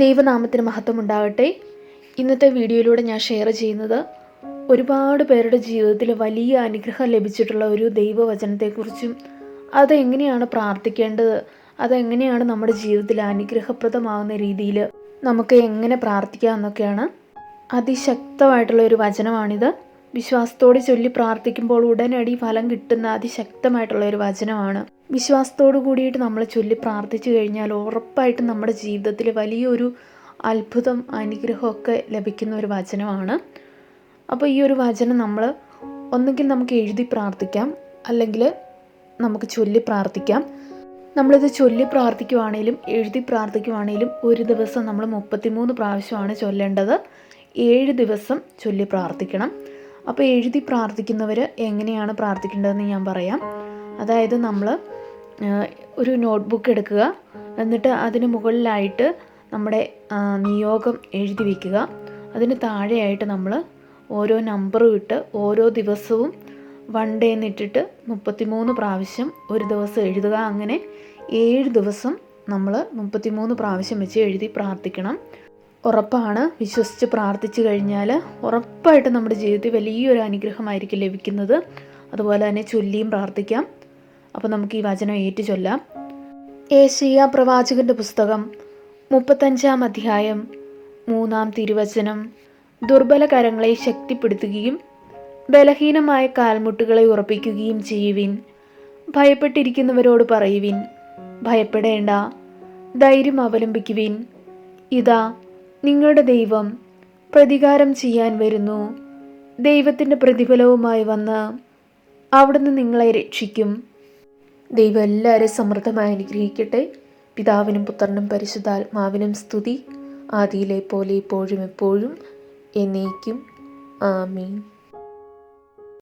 ദൈവനാമത്തിന് മഹത്വം ഉണ്ടാകട്ടെ ഇന്നത്തെ വീഡിയോയിലൂടെ ഞാൻ ഷെയർ ചെയ്യുന്നത് ഒരുപാട് പേരുടെ ജീവിതത്തിൽ വലിയ അനുഗ്രഹം ലഭിച്ചിട്ടുള്ള ഒരു ദൈവവചനത്തെക്കുറിച്ചും അതെങ്ങനെയാണ് പ്രാർത്ഥിക്കേണ്ടത് അതെങ്ങനെയാണ് നമ്മുടെ ജീവിതത്തിൽ അനുഗ്രഹപ്രദമാകുന്ന രീതിയിൽ നമുക്ക് എങ്ങനെ പ്രാർത്ഥിക്കാം എന്നൊക്കെയാണ് അതിശക്തമായിട്ടുള്ള ഒരു വചനമാണിത്. വിശ്വാസത്തോടെ ചൊല്ലി പ്രാർത്ഥിക്കുമ്പോൾ ഉടനടി ഫലം കിട്ടുന്ന അതിശക്തമായിട്ടുള്ള ഒരു വചനമാണ്. വിശ്വാസത്തോടു കൂടിയിട്ട് നമ്മൾ ചൊല്ലി പ്രാർത്ഥിച്ചു കഴിഞ്ഞാൽ ഉറപ്പായിട്ടും നമ്മുടെ ജീവിതത്തിൽ വലിയൊരു അത്ഭുതം അനുഗ്രഹമൊക്കെ ലഭിക്കുന്ന ഒരു വചനമാണ്. അപ്പോൾ ഈ ഒരു വചനം നമ്മൾ ഒന്നുകിൽ നമുക്ക് എഴുതി പ്രാർത്ഥിക്കാം അല്ലെങ്കിൽ നമുക്ക് ചൊല്ലി പ്രാർത്ഥിക്കാം. നമ്മളിത് ചൊല്ലി പ്രാർത്ഥിക്കുവാണേലും എഴുതി പ്രാർത്ഥിക്കുവാണേലും ഒരു ദിവസം നമ്മൾ മുപ്പത്തിമൂന്ന് പ്രാവശ്യമാണ് ചൊല്ലേണ്ടത്. ഏഴ് ദിവസം ചൊല്ലി പ്രാർത്ഥിക്കണം. അപ്പോൾ എഴുതി പ്രാർത്ഥിക്കുന്നവർ എങ്ങനെയാണ് പ്രാർത്ഥിക്കേണ്ടതെന്ന് ഞാൻ പറയാം. അതായത് നമ്മൾ ഒരു നോട്ട്ബുക്ക് എടുക്കുക. എന്നിട്ട് അതിന് മുകളിലായിട്ട് നമ്മുടെ നിയോഗം എഴുതി വയ്ക്കുക അതിന് താഴെയായിട്ട് നമ്മൾ ഓരോ നമ്പറും ഇട്ട് ഓരോ ദിവസവും വൺ ഡേ എന്നിട്ടിട്ട് മുപ്പത്തിമൂന്ന് പ്രാവശ്യം ഒരു ദിവസം എഴുതുക. അങ്ങനെ ഏഴ് ദിവസം നമ്മൾ മുപ്പത്തിമൂന്ന് പ്രാവശ്യം വെച്ച് എഴുതി പ്രാർത്ഥിക്കണം. ഉറപ്പാണ്. വിശ്വസിച്ച് പ്രാർത്ഥിച്ചു കഴിഞ്ഞാൽ ഉറപ്പായിട്ട് നമ്മുടെ ജീവിതത്തിൽ വലിയൊരു അനുഗ്രഹമായിരിക്കും ലഭിക്കുന്നത്. അതുപോലെ തന്നെ ചൊല്ലിയും പ്രാർത്ഥിക്കാം. അപ്പോൾ നമുക്ക് ഈ വചനം ഏറ്റു ചൊല്ലാം. ഏഷ്യ പ്രവാചകന്റെ പുസ്തകം മുപ്പത്തഞ്ചാം അധ്യായം മൂന്നാം തിരുവചനം. ദുർബല കരങ്ങളെ ശക്തിപ്പെടുത്തുകയും ബലഹീനമായ കാൽമുട്ടുകളെ ഉറപ്പിക്കുകയും ചെയ്യുവിൻ. ഭയപ്പെട്ടിരിക്കുന്നവരോട് പറയുവിൻ. ഭയപ്പെടേണ്ട. ധൈര്യം അവലംബിക്കുവിൻ. ഇതാ നിങ്ങളുടെ ദൈവം പ്രതികാരം ചെയ്യാൻ വരുന്നു. ദൈവത്തിന്റെ പ്രതിഫലവുമായി വന്ന് അവിടുന്ന് നിങ്ങളെ രക്ഷിക്കും. ദൈവം എല്ലാവരെയും സമൃദ്ധമായി അനുഗ്രഹിക്കട്ടെ. പിതാവിനും പുത്രനും പരിശുദ്ധാത്മാവിനും സ്തുതി. ആദിയിലെ പോലെ ഇപ്പോഴും എപ്പോഴും എന്നേക്കും. ആമീൻ.